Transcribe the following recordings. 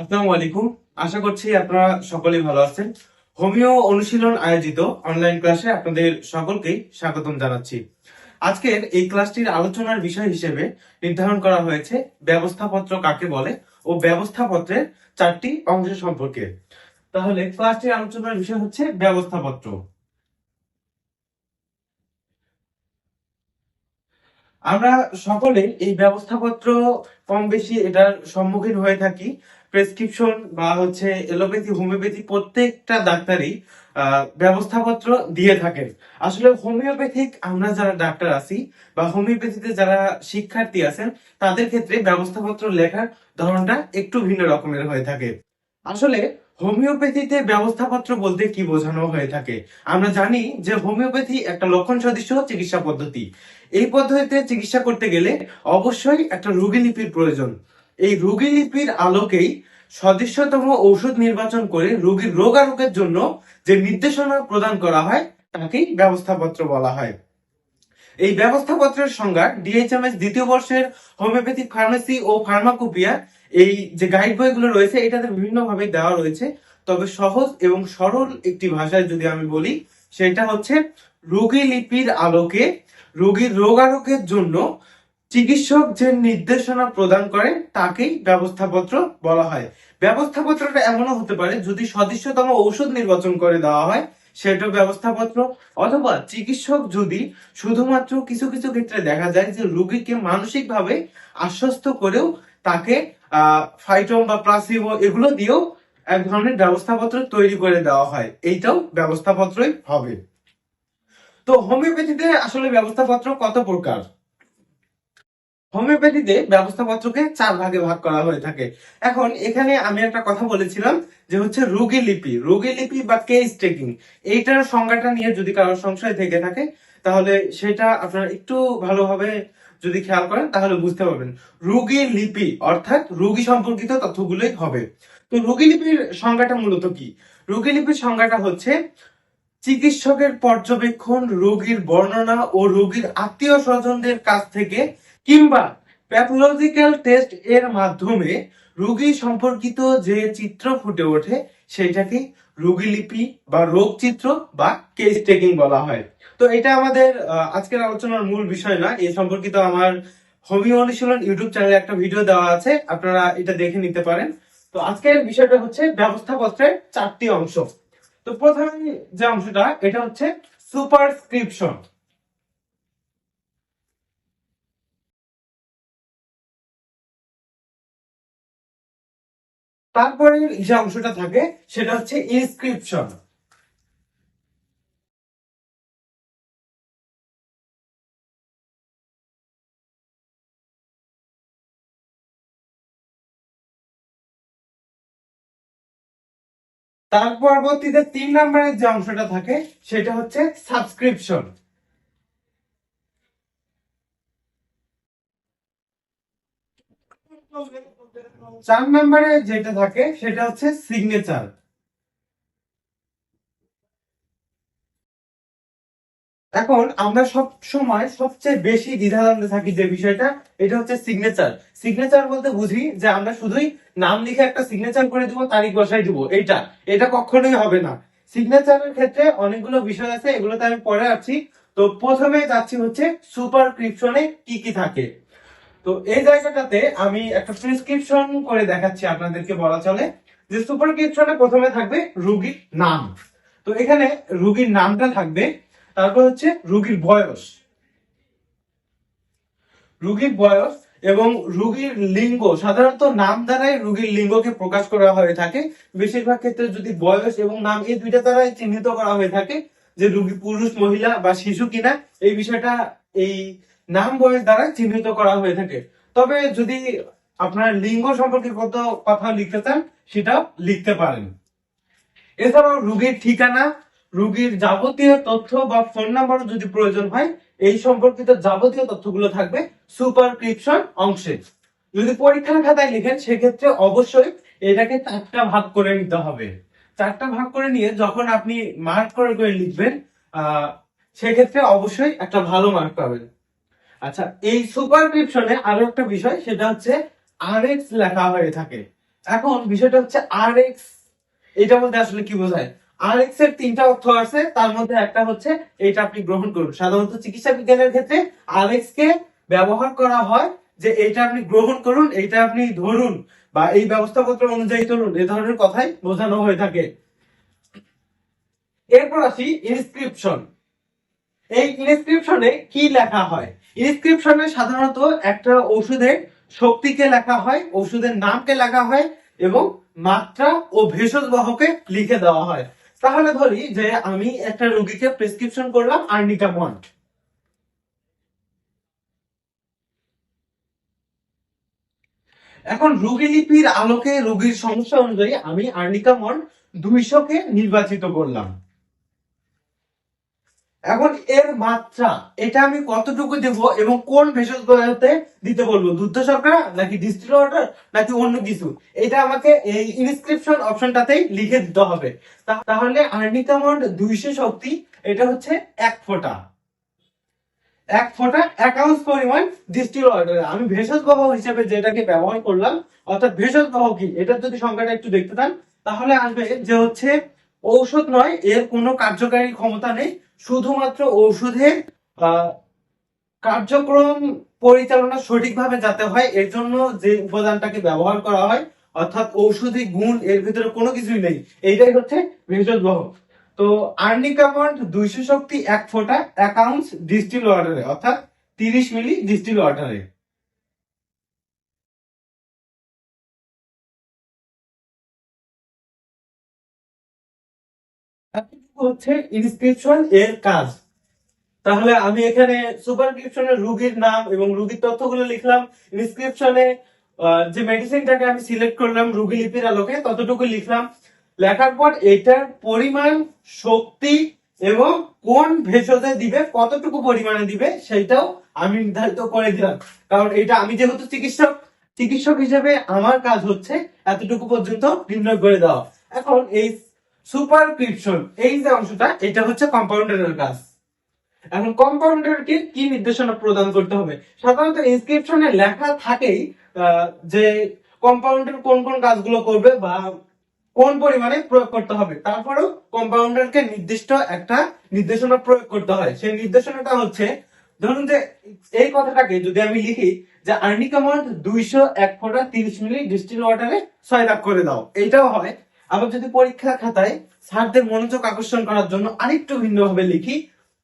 আসসালামু আলাইকুম। আশা করছি আপনারা সকলেই ভালো আছেন। হোমিও অনুশীলন আয়োজিত অনলাইন ক্লাসে আপনাদের স্বাগতম জানাচ্ছি। আজকের এই ক্লাসটির আলোচনার বিষয় হিসেবে নির্ধারণ করা হয়েছে ব্যবস্থাপত্র কাকে বলে ও ব্যবস্থাপত্রের চারটি অংশ সম্পর্কে। তাহলে ক্লাসটির আলোচনার বিষয় হচ্ছে ব্যবস্থাপত্র। আমরা সকলে এই ব্যবস্থাপত্র কম বেশি এটার সম্মুখীন হয়ে থাকি। প্রেসক্রিপশন বা হচ্ছে এলোপ্যাথি হোমিওপ্যাথি প্রত্যেকটা ডাক্তারই ব্যবস্থাপত্র দিয়ে থাকেন। আসলে হোমিওপ্যাথিক আমরা যারা ডাক্তার আছি বা হোমিওপ্যাথিতে যারা শিক্ষার্থী আছেন, তাদের ক্ষেত্রে ব্যবস্থাপত্র লেখার ধরনটা একটু ভিন্ন রকমের হয়ে থাকে। আসলে হোমিওপ্যাথিতে ব্যবস্থাপত্র বলতে কি বোঝানো হয়ে থাকে? আমরা জানি যে হোমিওপ্যাথি একটা লক্ষণ সদৃশ চিকিৎসা পদ্ধতি। এই পদ্ধতিতে চিকিৎসা করতে গেলে অবশ্যই একটা রোগীলিপির প্রয়োজন। এই রোগীলিপির আলোকেই সদৃশ্যতম ঔষধ নির্বাচন করে রোগীর রোগারোগের জন্য যে নির্দেশনা প্রদান করা হয়, তাকেই ব্যবস্থাপত্র বলা হয়। এই ব্যবস্থাপত্রের সংজ্ঞা ডিএইচএমএস দ্বিতীয় বর্ষের হোমিওপ্যাথিক ফার্মেসি ও ফার্মাকোপিয়া, এই যে গাইড বইগুলো রয়েছে, এটাতে বিভিন্ন ভাবে দেওয়া রয়েছে। তবে সহজ এবং সরল একটি ভাষায় যদি আমি বলি, সেটা হচ্ছে রোগী লিপির আলোকে রোগীর রোগারোগের জন্য চিকিৎসক যে নির্দেশনা প্রদান করেন, তাকেই ব্যবস্থাপত্র বলা হয়। ব্যবস্থাপত্রটা এমনও হতে পারে, যদি সদৃশ্যতম ঔষধ নির্বাচন করে দেওয়া হয় সেটা ব্যবস্থাপত্র। অথবা চিকিৎসক যদি শুধুমাত্র কিছু কিছু ক্ষেত্রে দেখা যায় যে রোগীকে মানসিকভাবে আশ্বস্ত করেও তাকে ফাইটম বা প্লাসিবো এগুলো দিয়েও এক ধরনের ব্যবস্থাপত্র তৈরি করে দেওয়া হয়। এইটাও ব্যবস্থাপত্রই হবে। তো হোমিওপ্যাথিতে আসলে ব্যবস্থাপত্র কত প্রকার? হোমিওপ্যাথিতে ব্যবস্থাপত্রকে চার ভাগে ভাগ করা হয়ে থাকে। এখন এখানে আমি একটা কথা বলেছিলাম যে হচ্ছে রোগী লিপি রোগী লিপি বা কেস টেকিং এইটার সংজ্ঞাটা নিয়ে যদি কারোর সংশয় থেকে থাকে, তাহলে সেটা আপনারা একটু ভালোভাবে যদি খেয়াল করেন, তাহলে বুঝতে পারবেন। রোগী লিপি, অর্থাৎ রোগী সম্পর্কিত তথ্যগুলোই হবে। তো রোগী লিপির সংজ্ঞাটা মূলত কি? রোগী লিপির সংজ্ঞাটা হচ্ছে চিকিৎসকের পর্যবেক্ষণ, রোগীর বর্ণনা ও রোগীর আত্মীয় স্বজনদের কাছ থেকে কিংবা প্যাথোলজিক্যাল টেস্ট এর মাধ্যমে রোগী সম্পর্কিত যে চিত্র ফুটে ওঠে সেটাকে রোগীলিপি বা রোগ চিত্র বা কেস টেকিং বলা হয়। তো এটা আমাদের আজকের আলোচনার মূল বিষয় না এই সম্পর্কিত আমার হোমিও অনুশীলন ইউটিউব চ্যানেলে একটা ভিডিও দেওয়া আছে, আপনারা এটা দেখে নিতে পারেন। তো আজকের বিষয়টা হচ্ছে ব্যবস্থাপত্রের চারটি অংশ। তো প্রথমে যে অংশটা, এটা হচ্ছে সুপারস্ক্রিপশন তারপরে যে অংশটা থাকে, সেটা হচ্ছে ইনস্ক্রিপশন তার পরবর্তীতে তিন নম্বরের যে অংশটা থাকে, সেটা হচ্ছে সাবস্ক্রিপশন চার নম্বরে যেটা থাকে, সেটা হচ্ছে সিগনেচার এখন আমরা সব সময় সবচেয়ে বেশি দ্বিধাদ্বন্দ্বে থাকি যে বিষয়টা, এটা হচ্ছে সিগনেচার সিগনেচার বলতে বুঝি যে আমরা শুধুই নাম লিখে একটা সিগনেচার করে দিব, তারিখ বসাই দিব এইটা এটা কখনোই হবে না। সিগনেচারের ক্ষেত্রে অনেকগুলো বিষয় আছে, এগুলোতে আমি পরে আছি তো প্রথমে যাচ্ছি হচ্ছে সুপারক্রিপশনে কি কি থাকে। তো এই জায়গাটাতে আমি একটা প্রেসক্রিপশন করে দেখাচ্ছি আপনাদেরকে বলা চলে, যে সুপারক্রিপশনে প্রথমে থাকবে রুগীর নাম। তো এখানে রুগীর নামটা থাকবে, তারপর হচ্ছে রুগীর বয়স। রুগীর বয়স এবং রুগীর লিঙ্গ, সাধারণত নাম দ্বারাই রুগীর লিঙ্গকে প্রকাশ করা হয়ে থাকে। বেশিরভাগ ক্ষেত্রে যদি বয়স এবং নাম এই দুইটা দ্বারাই চিহ্নিত করা হয়ে থাকে, যে রুগী পুরুষ, মহিলা বা শিশু কিনা, এই বিষয়টা এই নাম বয়স দ্বারা চিহ্নিত করা হয়ে থাকে। তবে যদি আপনার লিঙ্গ সম্পর্কে কত কথা লিখতে চান সেটাও লিখতে পারেন। এছাড়াও রুগীর ঠিকানা, রুগীর যাবতীয় তথ্য বা ফোন নাম্বারও যদি প্রয়োজন হয়, এই সম্পর্কিত যাবতীয় তথ্যগুলো থাকবে সুপারক্রিপশন অংশে। যদি পরীক্ষার খাতায় লিখেন, সেক্ষেত্রে অবশ্যই এটাকে চারটা ভাগ করে নিতে হবে। চারটা ভাগ করে নিয়ে যখন আপনি মার্ক করে করে লিখবেন সেক্ষেত্রে অবশ্যই একটা ভালো মার্ক পাবেন। আচ্ছা এই সুপারক্রিপশনে আরও একটা বিষয়, সেটা হচ্ছে আরএক্স লেখা হয়ে থাকে। এখন বিষয়টা হচ্ছে আর এক্স এটা মধ্যে আসলে কি বোঝায়? আর এক্সের তিনটা অর্থ আছে, তার মধ্যে একটা হচ্ছে এটা আপনি গ্রহণ করুন। সাধারণত চিকিৎসা বিজ্ঞানের ক্ষেত্রে আর এক্স কে ব্যবহার করা হয় যে এটা আপনি গ্রহণ করুন এটা আপনি ধরুন, বা এই ব্যবস্থাপত্র অনুযায়ী চলুন, এ ধরনের কথাই বোঝানো হয়ে থাকে। এরপর আসি ইনস্ক্রিপশন এই ইনস্ক্রিপশনে কি লেখা হয়? ইনস্ক্রিপশনে সাধারণত একটা ওষুধের শক্তিকে লেখা হয় ওষুধের নামকে লেখা হয় এবং মাত্রা ও ভেষজ বহকে লিখে দেওয়া হয়। তাহলে ধরি যে আমি একটা রোগীকে প্রেসক্রিপশন করলাম আর্নিকা মন্ট এখন রোগী লিপির আলোকে রোগীর সমস্যা অনুযায়ী আমি আর্নিকা মন্ট দুইশোকে নির্বাচিত করলাম। এখন এর মাত্রা, এটা আমি কতটুকু দেব এবং কোন ভেষজ পদার্থে দিতে বলব? দুধ শর্করা নাকি ডিস্টিল ওয়াটার নাকি অন্য কিছু? এটা আমাকে এই ইনস্ক্রিপশন অপশনটাতেই লিখে দিতে হবে। তাহলে আর্নিকামন্ড দুইশো শক্তি, এটা হচ্ছে এক ফোঁটা। এক ফোঁটা এক আউন্স পরিমাণ ডিস্টিল ওয়াটার আমি ভেষজ বাহক হিসেবে যেটাকে ব্যবহার করলাম, অর্থাৎ ভেষজ বাহক কি, এটার যদি সংখ্যাটা একটু দেখতে চান, তাহলে আসবে যে হচ্ছে ঔষধ নয়, এর কোনো কার্যকারী ক্ষমতা নেই। শুধুমাত্র ঔষধের কার্যক্রম পরিচালনা সঠিকভাবে যাতে হয়, এর জন্য যে উপাদানটাকে ব্যবহার করা হয়, অর্থাৎ ঔষধি গুণ, এর ভিতরে কোনো কিছুই নেই। এইটাই হচ্ছে ভেষজ বাহক তো আর্নিকামন্ড দুইশো শক্তি এক ফোঁটা, এক আউন্স ডিস্টিল ওয়াটারে, অর্থাৎ তিরিশ মিলি ডিস্টিল ওয়াটারে। হচ্ছে ইনস্ক্রিপশন এর কাজ। তাহলে আমি এখানে সুপারস্ক্রিপশনে রুগীর নাম এবং রুগীর তথ্যগুলো লিখলাম। ইনস্ক্রিপশনে যে মেডিসিনটাকে আমি সিলেক্ট করলাম রুগী লিপির আলোকে, ততটুকু লিখলাম। লেখার পর এটার পরিমাণ, শক্তি এবং কোন ভেষজে দিবে, কতটুকু পরিমাণে দিবে সেটাও আমি নির্ধারিত করে দিলাম। কারণ এটা আমি যেহেতু চিকিৎসক চিকিৎসক হিসেবে আমার কাজ হচ্ছে এতটুকু পর্যন্ত নির্ণয় করে দেওয়া। এখন এই সুপারস্ক্রিপশন এই যে অংশটা, এটা হচ্ছে কম্পাউন্ডারের কাজ। এখন কম্পাউন্ডারকে কি নির্দেশনা প্রদান করতে হবে? সাধারণত ইনস্ক্রিপশনে লেখা থাকেই যে কম্পাউন্ডার কোন কোন কাজগুলো করবে বা কোন পরিমাণে প্রয়োগ করতে হবে। তারপরেও কম্পাউন্ডারকে নির্দিষ্ট একটা নির্দেশনা প্রয়োগ করতে হয়। সেই নির্দেশনাটা হচ্ছে, ধরুন যে এই কথাটাকে যদি আমি লিখি যে আর্নিকামন্ড দুইশো এক ফোঁটা তিরিশ মিলি ডিস্টিল ওয়াটারে ছয় দাগ করে দাও। এইটাও হয়। আবার যদি পরীক্ষা খাতায় স্যারদের মনোযোগ আকর্ষণ করার জন্য আরেকটু ভিন্নভাবে লিখি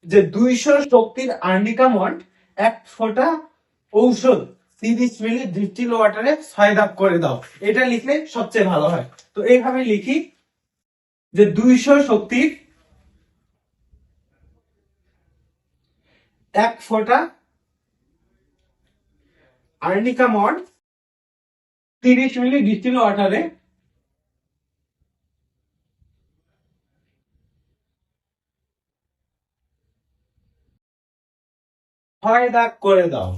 যে দুইশো শক্তির আর্নিকামন্ড এক ফোঁটা ঔষধ তিরিশ মিলি ডিস্টিল ওয়াটারে ছয় করে দাও। এটা লিখলে সবচেয়ে ভালো হয়। তো এইভাবে লিখি যে দুইশো শক্তির এক ফোঁটা আর্নিকা মড তিরিশ মিলি ডিস্টিল ওয়াটারে ছয় দাগ করে দাও।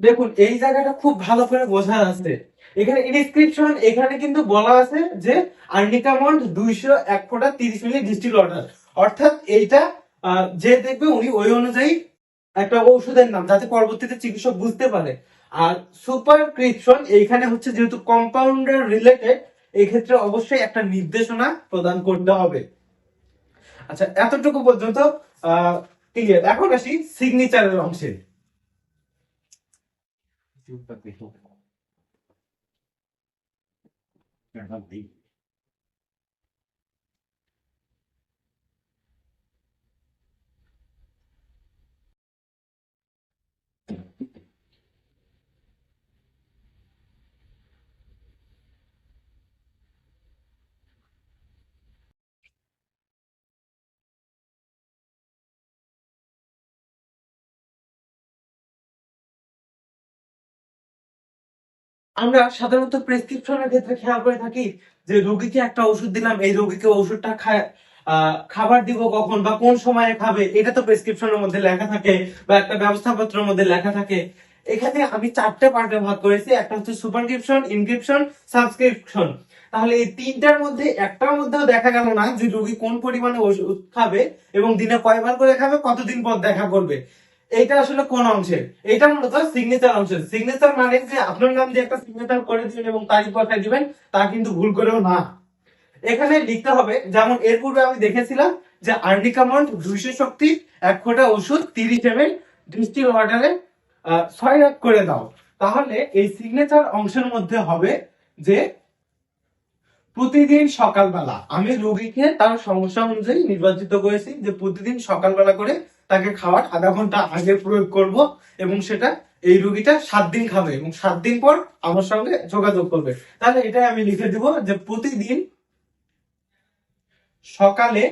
দেখুন, এই জায়গাটা খুব ভালো করে বোঝা আছে। এখানে ইনস্ক্রিপশন এখানে কিন্তু বলা আছে যে আর্নিকামন্ড দুইশো এক ফোঁটা তিরিশ মিলি ডিস্টিল ওয়াটার অর্থাৎ এইটা যে দেখবে উনি ওই অনুযায়ী একটা ঔষধের নাম, যাতে পরবর্তীতে চিকিৎসক বুঝতে পারে। আর সুপারক্রিপশন এইখানে হচ্ছে যেহেতু কম্পাউন্ডার রিলেটেড এই ক্ষেত্রে অবশ্যই একটা নির্দেশনা প্রদান করতে হবে। আচ্ছা এতটুকু পর্যন্ত ক্লিয়ার এখন আসি সিগনেচারের অংশে। আমরা সাধারণত প্রেসক্রিপশনের ক্ষেত্রে খেয়াল করে থাকি যে রোগীকে একটা ওষুধ দিলাম, এই রোগীকে ওষুধটা খায় খাবার দিব কখন বা কোন সময়ে খাবে, এটা তো প্রেসক্রিপশনের মধ্যে লেখা থাকে বা একটা ব্যবস্থাপত্রের মধ্যে লেখা থাকে। এখানে আমি চারটে পার্টে ভাগ করেছি, একটা হচ্ছে সুপারক্রিপশন ইনক্রিপশন সাবস্ক্রিপশন তাহলে এই তিনটার মধ্যে একটার মধ্যেও দেখা গেল না যে রোগী কোন পরিমাণে ওষুধ খাবে এবং দিনে কয়বার করে খাবে, কতদিন পর দেখা করবে। এইটা আসলে কোন অংশে? এটা মূলত সিগনেচার অংশ। সিগনেচার মানে যে আপনার নাম দিয়ে একটা সিগনেচার করে দিবেন এবং তারিখ পাঠিয়ে দিবেন, তা কিন্তু ভুল করেও না। এখানে লিখতে হবে, যেমন এর পূর্বে আমি দেখেছিলাম যে আর্নিকামন্ট দুইশো শক্তি, এক ফোঁটা ওষুধ, তিরিশ এম এল দৃষ্টি অর্ডারে ছয় লাখ করে দাও। তাহলে এই সিগনেচার অংশের মধ্যে হবে যে প্রতিদিন সকালবেলা আমি রোগীকে তার সমস্যা অনুযায়ী নির্বাচিত করেছি যে প্রতিদিন সকালবেলা করে তাকে খাওয়ার আধা ঘণ্টা আগে প্রয়োগ করব এবং সেটা এই রুগীটা সাত দিন খাবে এবং সাত দিন পর আমার সঙ্গে যোগাযোগ করবে। তাহলে এটাই আমি লিখে দিব যে প্রতিদিন সকালে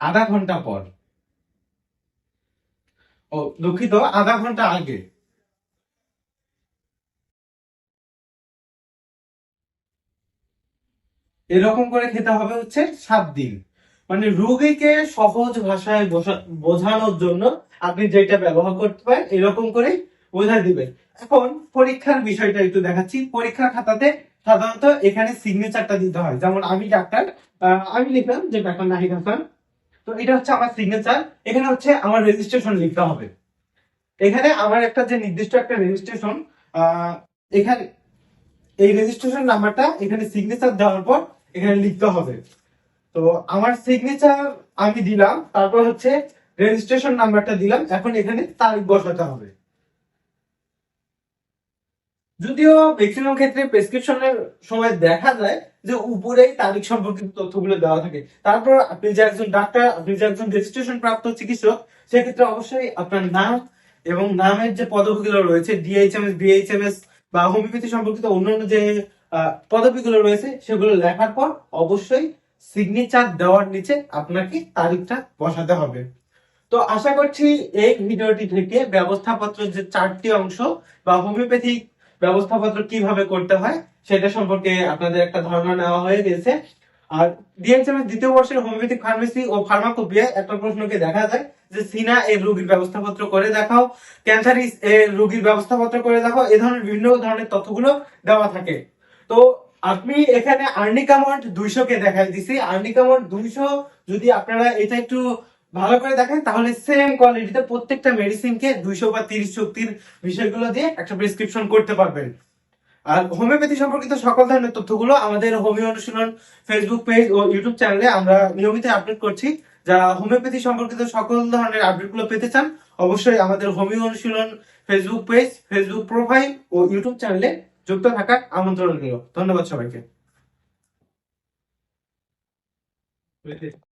আধা ঘণ্টা পর ও দুঃখিত, আধা ঘণ্টা আগে। এরকম করে খেতে হবে হচ্ছে সাত দিন। মানে রোগীকে সহজ ভাষায় বোঝা- বোঝানোর জন্য আপনি যেটা ব্যবহার করতে পারেন, এরকম করে বোঝাই দিবেন এখন পরীক্ষার বিষয়টা একটু দেখাচ্ছি। পরীক্ষার খাতাতে সাধারণত এখানে সিগনেচারটা দিতে হয়। যেমন আমি ডাক্তার আমি লিখলাম যে ডাক্তার নাহিদ হাসান। তো এটা হচ্ছে আমার সিগনেচার এখানে হচ্ছে আমার রেজিস্ট্রেশন লিখতে হবে। এখানে আমার একটা যে নির্দিষ্ট একটা রেজিস্ট্রেশন এখানে এই রেজিস্ট্রেশন নাম্বারটা এখানে সিগনেচার দেওয়ার পর এখানে লিখতে হবে। তো আমার সিগনেচার আমি দিলাম, তারপর হচ্ছে রেজিস্ট্রেশন নাম্বারটা দিলাম, এখন এখানে তারিখ বসাতে হবে। যদিও ম্যাক্সিমাম ক্ষেত্রে প্রেসক্রিপশনের সময় দেখা যায় যে উপরেই তারিখ সম্পর্কিত তথ্যগুলো দেওয়া থাকে। তারপর আপনি যে একজন ডাক্তার আপনি যে একজন রেজিস্ট্রেশন প্রাপ্ত চিকিৎসক, সেক্ষেত্রে অবশ্যই আপনার নাম এবং নামের যে পদবিগুলো রয়েছে ডিএইচএমএস বিএইচএমএস বা হোমিওপ্যাথি সম্পর্কিত অন্যান্য যে পদবিগুলো রয়েছে, সেগুলো লেখার পর অবশ্যই সিগনেচার দেওয়ার নিচে আপনাকে তারিখটা বসাতে হবে। তো আশা করছি এই ভিডিওটি থেকে ব্যবস্থাপত্র যে চারটি অংশ বা হোমিওপ্যাথিক ব্যবস্থাপত্র কীভাবে করতে হয়, সেটা সম্পর্কে আপনাদের একটা ধারণা নেওয়া হয়ে গেছে। আর ডিএনসিএম দ্বিতীয় বর্ষের হোমিওপ্যাথিক ফার্মেসি ও ফার্মাকোপিয়ায় একটা প্রশ্নকে দেখা যায় যে সিনা এর রোগীর ব্যবস্থাপত্র করে দেখাও, ক্যান্সারিস এর রোগীর ব্যবস্থাপত্র করে দেখাও, এ ধরনের বিভিন্ন ধরনের তথ্যগুলো দেওয়া থাকে। তো আপনি এখানে আর্নিকামন্ট দুইশো কে দেখাই দিছি। আর্নিকামন্ট দুইশো, যদি আপনারা এটা একটু ভালো করে দেখেন, তাহলে সেম কোয়ালিটিতে প্রত্যেকটা মেডিসিনকে দুইশো বা তিরিশ শক্তির বিষয়গুলো দিয়ে একটা প্রেসক্রিপশন করতে পারবেন। আর হোমিওপ্যাথি সম্পর্কিত সকল ধরনের তথ্যগুলো আমাদের হোমিও অনুশীলন ফেসবুক পেজ ও ইউটিউব চ্যানেলে আমরা নিয়মিত আপডেট করছি। যারা হোমিওপ্যাথি সম্পর্কিত সকল ধরনের আপডেটগুলো পেতে চান, অবশ্যই আমাদের হোমিও অনুশীলন ফেসবুক পেজ ফেসবুক প্রোফাইল ও ইউটিউব চ্যানেলে যুক্ত থাকার আমন্ত্রণ রইল। ধন্যবাদ সবাইকে।